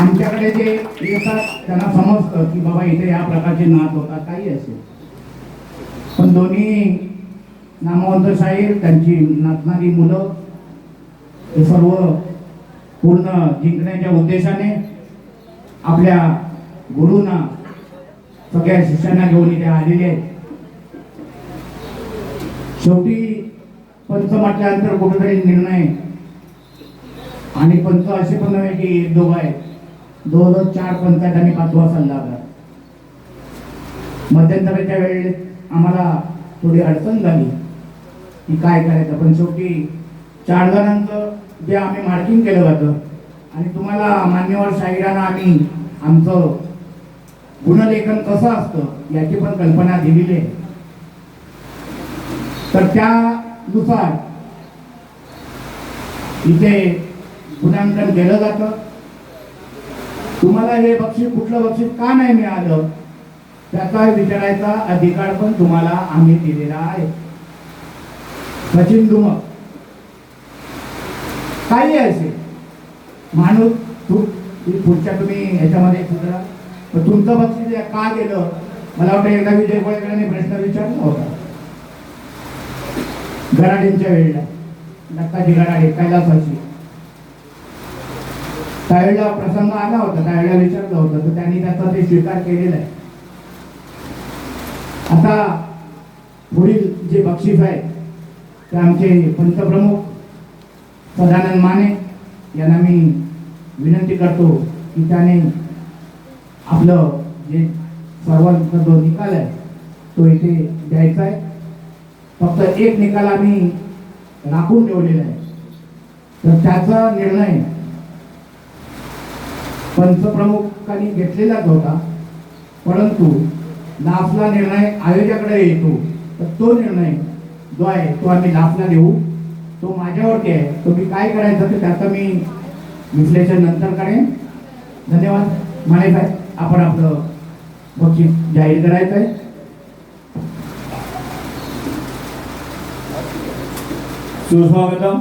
आमच्याकडे जे येतात त्यांना समजतं की बाबा इथे या प्रकारचे नाच होतात काही असेल पण दोन्ही नामवंत शाहीर त्यांची नाचणारी मुलं हे सर्व पूर्ण जिंकण्याच्या उद्देशाने आपल्या गुरुंना सगळ्या शिष्यांना घेऊन इथे आलेले आहेत. शेवटी पंच म्हटल्यानंतर कुठेतरी निर्णय आणि पंच असे पण नव्हे की एक दोघं आहेत. दोन दोन चार पंचायतांनी आहेत आणि पाचवा मध्यंतराच्या वेळेस आम्हाला थोडी अडचण झाली. की काय करायचं? पण शेवटी चार जणांचं जे आम्ही मार्किंग केलं जातं आणि तुम्हाला मान्यवर शाहिरांना आम्ही आमचं गुणलेखन कसं असतं याची पण कल्पना दिलेली आहे. तर त्यानुसार इथे गुणांकन केलं जातं. तुम्हाला हे बक्षीस कुठलं बक्षीस का नाही मिळालं त्याचा विचारायचा अधिकार पण तुम्हाला आम्ही दिलेला आहे. सचिन दुमक काही असेल माणूस तू पुढच्या तुम्ही ह्याच्यामध्ये सुद्धा तर तुमचं बक्षीस का गेलं? मला वाटतं एकदा विजय कोळेकरांनी प्रश्न विचारला होता. गराडींच्या वेळेला. नक्काची गराडे कैलासाची त्यावेळेला प्रसंग आला होता त्यावेळेला विचारलं होतं तर त्यांनी त्याचा ते स्वीकार केलेला आहे. आता पुढील जे बक्षीस आहे ते आमचे पंतप्रमुख सदानंद माने यांना मी विनंती करतो की त्याने आपलं जे सर्वांचा जो निकाल आहे तो इथे द्यायचा आहे. फक्त एक निकाल आम्ही राखून ठेवलेला आहे. तर त्याचा निर्णय पंचप्रमुखांनी घेतलेलाच होता परंतु लाफला निर्णय आयोजकाकडे येतो. तर तो निर्णय जो आहे तो आम्ही लाफला देऊ. तो माझ्यावरती आहे. तो मी काय करायचं ते त्याचं मी विश्लेषण नंतर करेन. धन्यवाद. माने साहेब आपण आपलं बक्षीस जाहीर करायचं आहे. सुस्वागतम.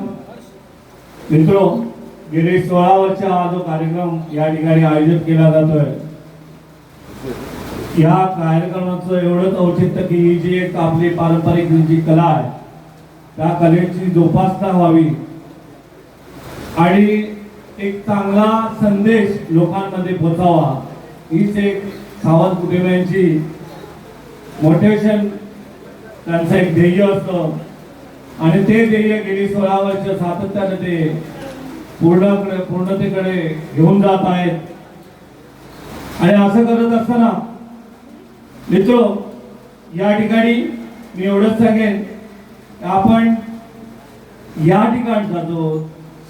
मित्रो गेली सोळा वर्ष हा जो कार्यक्रम या ठिकाणी आयोजित केला जातोय या कार्यक्रमाचं एवढंच औचित्य की ही जी एक आपली पारंपरिक जी कला आहे त्या कलेची जोपासना व्हावी. आणि एक चांगला संदेश लोकांमध्ये पोचावा. हीच एक सावंत कुटुंबियांची मोटिवेशन त्यांचं एक ध्येय असतं. आणि ते ध्येय गेली सोळा वर्ष सातत्याने ते पूर्णाकडे पूर्णतेकडे घेऊन जात आहेत. आणि असं करत असताना मित्र या ठिकाणी मी एवढंच सांगेन आपण या ठिकाणचा जो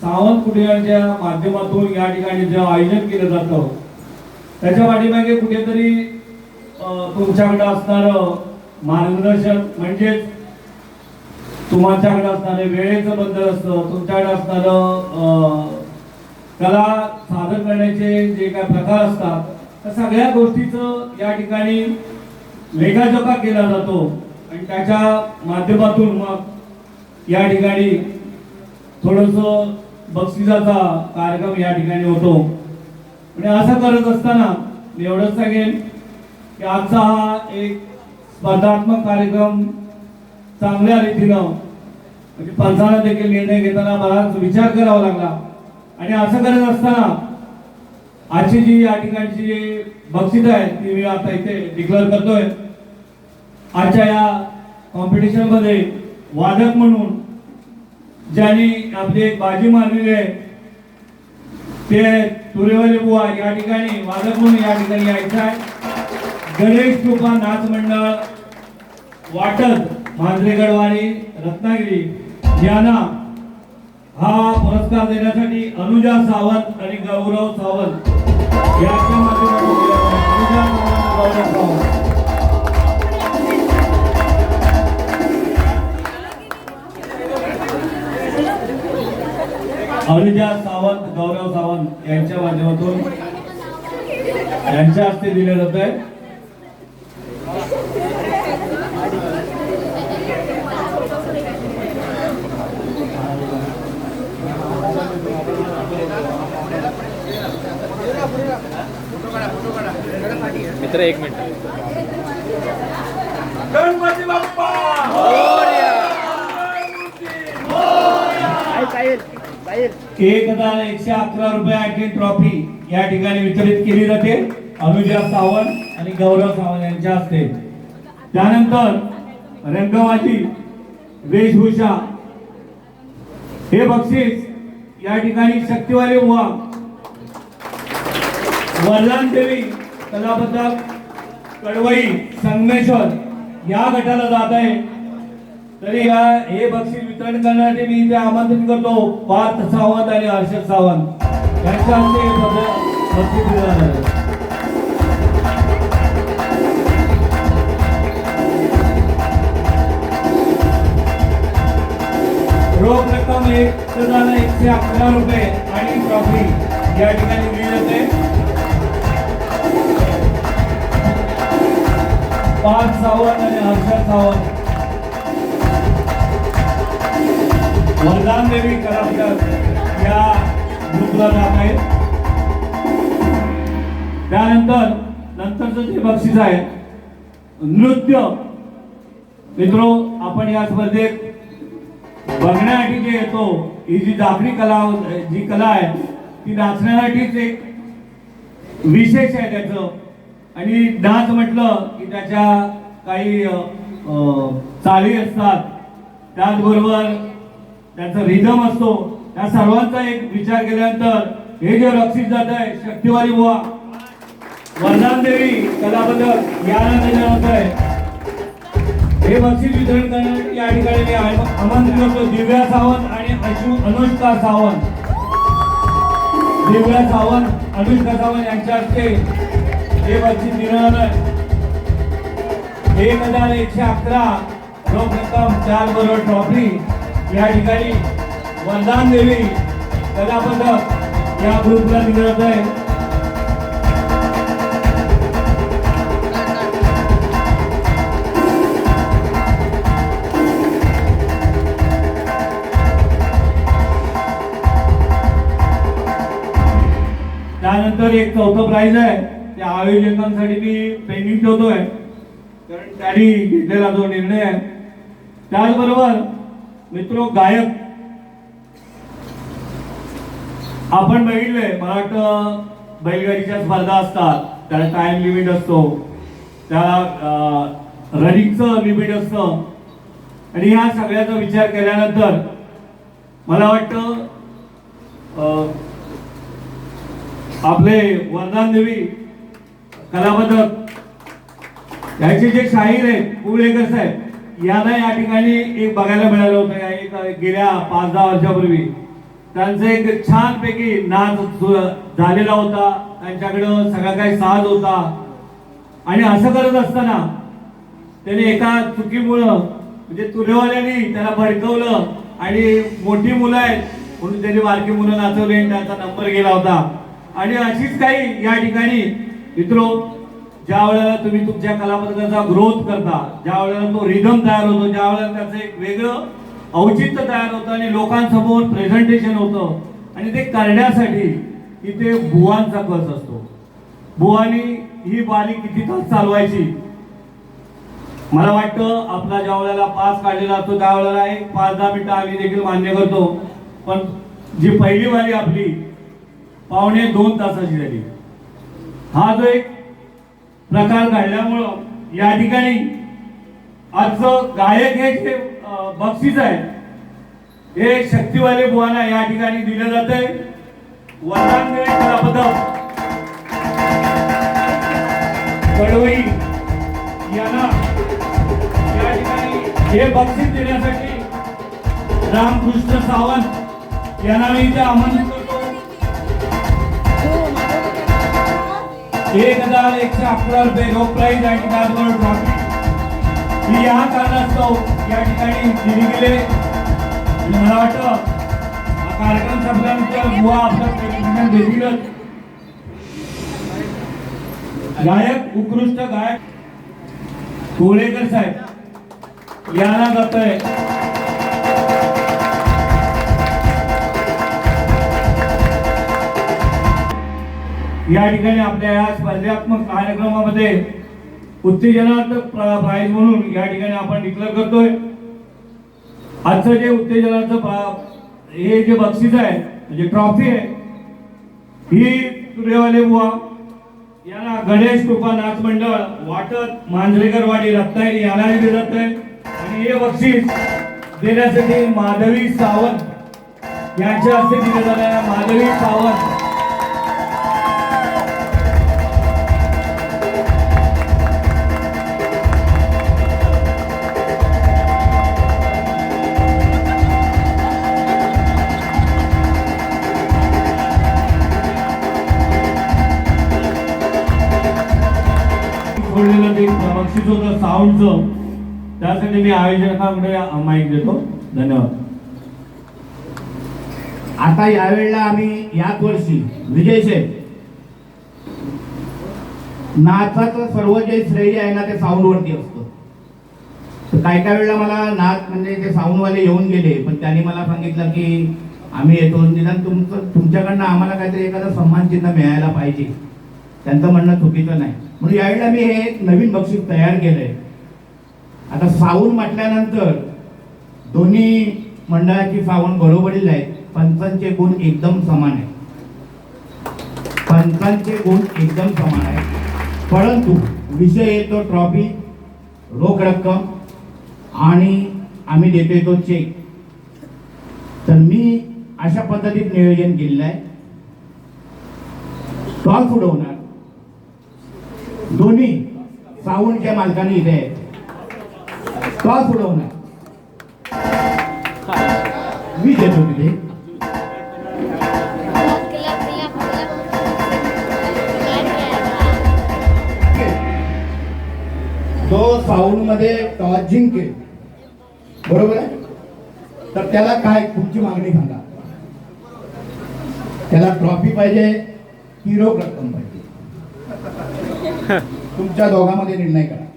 सावंत कुटुंबाच्या माध्यमातून या ठिकाणी जे आयोजन केलं जातं त्याच्या पाठीमागे कुठेतरी अं, तुमच्याकडे असणारं मार्गदर्शन म्हणजेच तुमच्याकडे असणारे वेळेचं बंधन असतं तुमच्याकडे असणारं कला सादर करण्याचे जे काय प्रकार असतात त्या सगळ्या गोष्टीचं या ठिकाणी लेखाजोखा केला जातो. आणि त्याच्या माध्यमातून मग या ठिकाणी थोडंसं बक्षिसाचा कार्यक्रम या ठिकाणी होतो. आणि असं करत असताना मी एवढंच सांगेन की आजचा हा एक स्पर्धात्मक कार्यक्रम चांगल्या रीतीनं म्हणजे पंचाला देखील निर्णय घेताना बराच विचार करावा लागला. आणि असं करत असताना आजची जी या ठिकाणची जी बक्षित आहे ती मी आता इथे डिक्लेअर करतोय. आजच्या या कॉम्पिटिशनमध्ये वादक म्हणून ज्यांनी आपली एक बाजी मारलेली आहे ते तुरेवाले बुवा या ठिकाणी वादक म्हणून या ठिकाणी यायचं आहे. गणेश कृपा नाच मंडळ वाटत मांजरेगडवाडी रत्नागिरी यांना हा पुरस्कार देण्यासाठी अनुजा सावंत आणि गौरव सावंत यांच्या माध्यमातून सावंत, गौरव सावंत. अनुजा सावंत गौरव सावंत यांच्या माध्यमातून यांच्या हस्ते दिले जात आहे मित्र एक मिनिट. गणपती बाप्पा! एक हजार एकशे अकरा रुपयाची ट्रॉफी या ठिकाणी वितरित केली जाते. अनुजा सावंत आणि गौरव सावंत यांच्या हस्ते. त्यानंतर रंगमाती वेशभूषा. हे बक्षीस या ठिकाणी शक्तिवाली बुवा वरदान देवी कलापथक कडवई संगमेश्वर या गटाला जात आहे. तरी या हे बक्षीस वितरण करण्यासाठी मी इथे आमंत्रित करतो पार्थ सावंत आणि हर्षद सावंत. यांच्या हस्ते हे बक्षीस दिलं जाणार आहे. रोख रक्कम एक एकशे अकरा रुपये आणि ट्रॉफी या ठिकाणी नंतरचं आहे. नृत्य. मित्रो आपण या स्पर्धेत बघण्यासाठी जे येतो ही जी दाखली कला जी कला आहे ती नाचण्यासाठीच एक विशेष आहे त्याचं. आणि डान्स म्हटलं की त्याच्या काही चाली असतात. त्याचबरोबर त्याचा रिदम असतो. त्या सर्वांचा एक विचार केल्यानंतर हे जे रक्षित जात आहे शक्तिवाली बुवा वरदान देवी कलाबद्दल याला देण्यात होत आहे हे बक्षीस वितरण करण्यासाठी या ठिकाणी मी आमंत्रित करतो दिव्या सावंत आणि अशु अनुष्का सावंत. दिव्या सावंत अनुष्का सावंत यांच्या हस्ते हे बक्षीस दिलं आहे. एक हजार एकशे अकरा रोख रक्कम चार बरोबर ट्रॉफी या ठिकाणी वरदान देवी कलापथक या ग्रुपला दिलं आहे. त्यानंतर एक चौथं प्राइज आहे. त्या आयोजकांसाठी मी पेंडिंग ठेवतोय. कारण त्यांनी घेतलेला जो निर्णय आहे. त्याचबरोबर मित्र गायक. आपण बघितले मला वाटतं बैलगाडीच्या स्पर्धा असतात. त्याला टाइम लिमिट असतो. त्या रनिंगचं लिमिट असतं. आणि ह्या सगळ्याचा विचार केल्यानंतर मला वाटतं आपले वरदान देवी कलापथक याचे जे शाहीर आहेत कुवळेकर साहेब यांना या ठिकाणी एक बघायला मिळालं होतं. एक गेल्या पाच दहा वर्षापूर्वी. त्यांचं एक छानपैकी नाच झालेला होता त्यांच्याकडं सगळा काही साज होता. आणि असं करत असताना त्याने एका चुकीमुळं म्हणजे तुलेवाल्यांनी त्याला भडकवलं. आणि मोठी मुलं आहेत म्हणून त्याने बारकी मुलं नाचवली आणि त्यांचा नंबर गेला होता. आणि अशीच काही या ठिकाणी मित्रो ज्या वेळेला तुम्ही तुमच्या कलापथकाचा ग्रोथ करता ज्या वेळेला तो रिदम तयार होतो ज्या वेळेला त्याचं एक वेगळं औचित्य तयार होतं आणि लोकांसमोर प्रेझेंटेशन होतं आणि ते करण्यासाठी इथे बुवांचा कस असतो. बुवानी ही बाली किती तास चालवायची? मला वाटतं आपला ज्या वेळेला पास काढलेला असतो त्या वेळेला एक पाच दहा मिनिटं आम्ही देखील मान्य करतो. पण जी पहिली वाली आपली पावणे दोन तासाची झाली. हा जो एक प्रकार घडल्यामुळं या ठिकाणी आजचं गायक हे जे बक्षीस आहे हे शक्तिवाले बुवाना या ठिकाणी दिलं जात आहे वरदान कलापथक कडवई यांना या ठिकाणी हे बक्षीस देण्यासाठी रामकृष्ण सावंत यांना मी इथे आमंत्रित एक हजार एकशे अकरा रुपये रोख प्राईज आणि त्याचबरोबर ट्रॉफी ही या कारणास्तव या ठिकाणी दिली गेले. मला वाटतं हा कार्यक्रम संपल्यानंतर बुवा आपलं देतीलच गायक उत्कृष्ट गायक कोळेकर साहेब यांना जातोय या ठिकाणी आपल्या या स्पर्धात्मक कार्यक्रमामध्ये उत्तेजनात्मक प्राईज म्हणून या ठिकाणी आपण डिक्लेअर करतोय. आजचं जे उत्तेजनाचं हे जे बक्षीस आहे म्हणजे ट्रॉफी आहे ही सूर्यवाले बुवा याला गणेश कृपा नाच मंडळ वाटत मांजरेकरवाडी रत्नागिरी यालाही दिलं जात आहे. आणि हे बक्षीस देण्यासाठी माधवी सावंत यांच्या हस्ते दिलं जाणार माधवी सावंत. साऊंडचं त्यासाठी मी आयोजकांकडे माहीत देतो. धन्यवाद. आता यावेळेला आम्ही याच वर्षी विजय शेठ नाचाचं सर्व जे श्रेय आहे ना ते साऊंडवरती असतं. तर काय काय वेळेला मला नाच म्हणजे ते साऊंडवाले येऊन गेले पण त्यांनी मला सांगितलं की आम्ही येतो. निदान तुमचं तुमच्याकडनं आम्हाला काहीतरी एखादं सन्मान चिन्ह मिळायला पाहिजे. त्यांचं म्हणणं चुकीचं नाही. म्हणून यावेळेला मी हे एक नवीन बक्षीस तयार केलंय. आता साऊंड म्हटल्यानंतर दोन्ही मंडळाची फावून बरोबरीला आहे. पंचांचे गुण एकदम समान आहे पंचांचे गुण एकदम समान आहे परंतु विषय येतो ट्रॉफी रोख रक्कम आणि आम्ही देतोय तो चेक तर मी अशा पद्धतीत नियोजन केलेलं आहे. टॉस उडवणार. दोन्ही साऊंडच्या मालकाने इथे आहेत टॉस उडवणार मी देतो तिथे जो साऊंडमध्ये टॉस जिंकेल. बरोबर आहे? तर त्याला काय? तुमची मागणी सांगा. त्याला ट्रॉफी पाहिजे की रोख रक्कम पाहिजे. तुमच्या दोघांमध्ये निर्णय करा.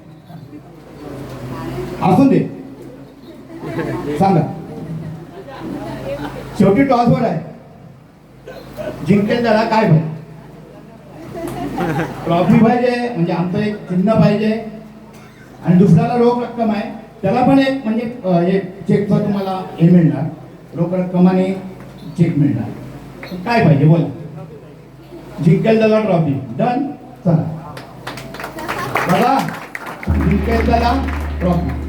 असू दे. सांगा. शेवटी टॉसवर आहे. जिंकेल त्याला काय पाहिजे ट्रॉफी पाहिजे म्हणजे आमचं एक चिन्ह पाहिजे. आणि दुसऱ्याला रोख रक्कम आहे. त्याला पण एक म्हणजे एक चेकचं तुम्हाला हे मिळणार. रोख रक्कम आणि चेक मिळणार. काय पाहिजे? बोला. जिंकेल त्याला ट्रॉफी. डन? चला. बघा. जिंकेल त्याला ट्रॉफी.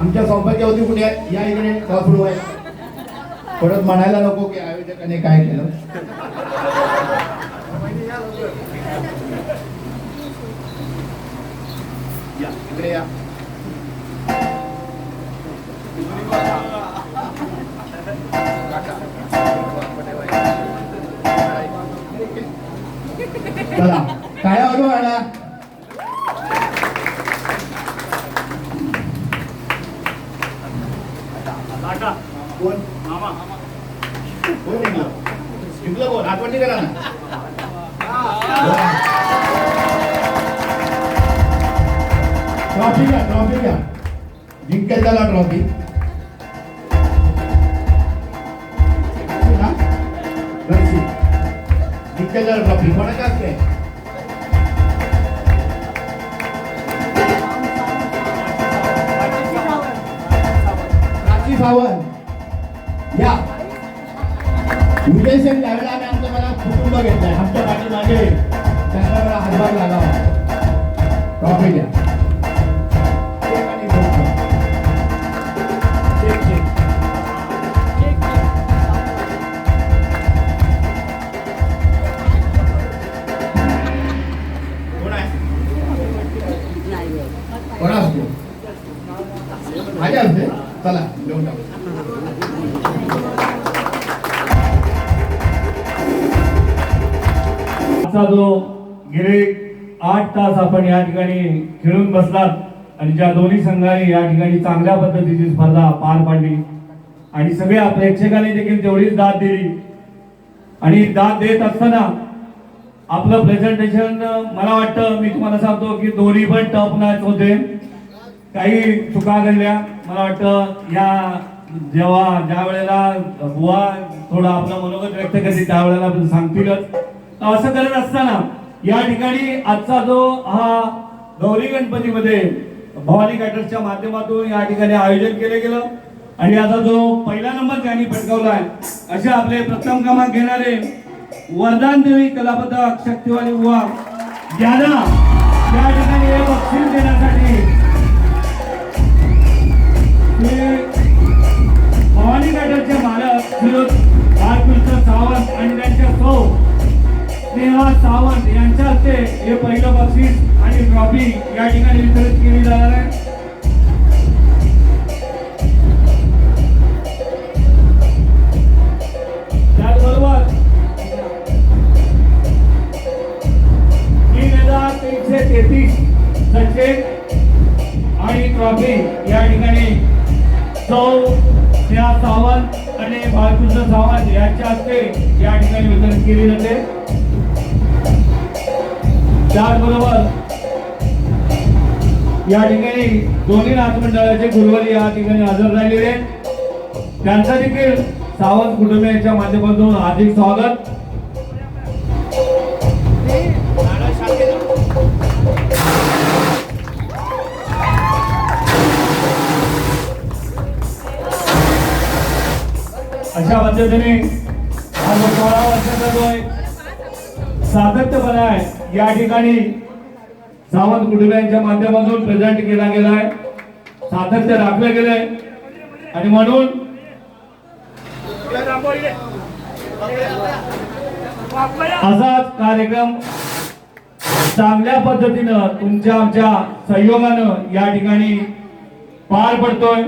आमच्या सौभाग्यवती कुठे आहे? या इकडे कापडू आहे. परत म्हणायला नको की आयोजकाने काय केलं. इकडे या. चला. काय अनुभव मॅडा जिंकेल त्याला ट्रॉफी कोणाच्या असते प्राची सावंत. या. विजय सेन त्यावेळेला आम्ही आमचं मला कुटुंब घेतलंय. आमच्या पाठीमागे त्यांना मला हातभार लागावा. ट्रॉफी द्या. कोण असतो माझ्या असते चला देऊन टाकू. आजचा जो गेले आठ तास आपण या ठिकाणी खेळून बसलात आणि ज्या दोन्ही संघाने या ठिकाणी चांगल्या पद्धतीची स्पर्धा पार पाडली आणि सगळ्या प्रेक्षकांनी देखील तेवढीच दाद दिली. आणि दाद देत असताना आपलं प्रेझेंटेशन मला वाटतं मी तुम्हाला सांगतो की दोन्ही पण टफ मॅच होते. काही चुका घडल्या. मला वाटतं या जेव्हा ज्या वेळेला बुवा थोडं आपलं मनोगत व्यक्त करते त्यावेळेला सांगतीलच. असं करत असताना या ठिकाणी आजचा जो हा गौरी गणपतीमध्ये भवानी कॅटर्सच्या माध्यमातून या ठिकाणी आयोजन केलं गेलं. आणि आता जो पहिला नंबर त्यांनी पटकावला आहे असे आपले प्रथम क्रमांक घेणारे वरदान देवी कलापथक शक्तिवाली उवा यांना या ठिकाणी हे बक्षीस देण्यासाठी भवानी गटाचे मालक फिरोज बाळकृष्ण सावंत आणि त्यांच्या सौ स्नेहा सावंत यांच्या हस्ते हे पहिलं बक्षीस आणि ट्रॉफी या ठिकाणी वितरित केली जाणार आहे. या ठिकाणी सौ त्या सावंत आणि बाळकृष्ण सावंत यांच्या हस्ते या ठिकाणी वितरण केली जाते. त्याचबरोबर या ठिकाणी दोन्ही नाथमंडळाचे गुरुवारी या ठिकाणी हजर राहिलेले त्यांचा देखील सावंत कुटुंबियांच्या माध्यमातून हार्दिक स्वागत. अशा पद्धतीने हा जो सोळा वर्षाचा जो एक सातत्यपणा आहे. या ठिकाणी सावंत कुटुंबियांच्या माध्यमातून प्रेझेंट केला गेला आहे सातत्य राखलं गेलंय. आणि म्हणून असाच कार्यक्रम चांगल्या पद्धतीनं तुमच्या आमच्या सहयोगानं या ठिकाणी पार पडतोय.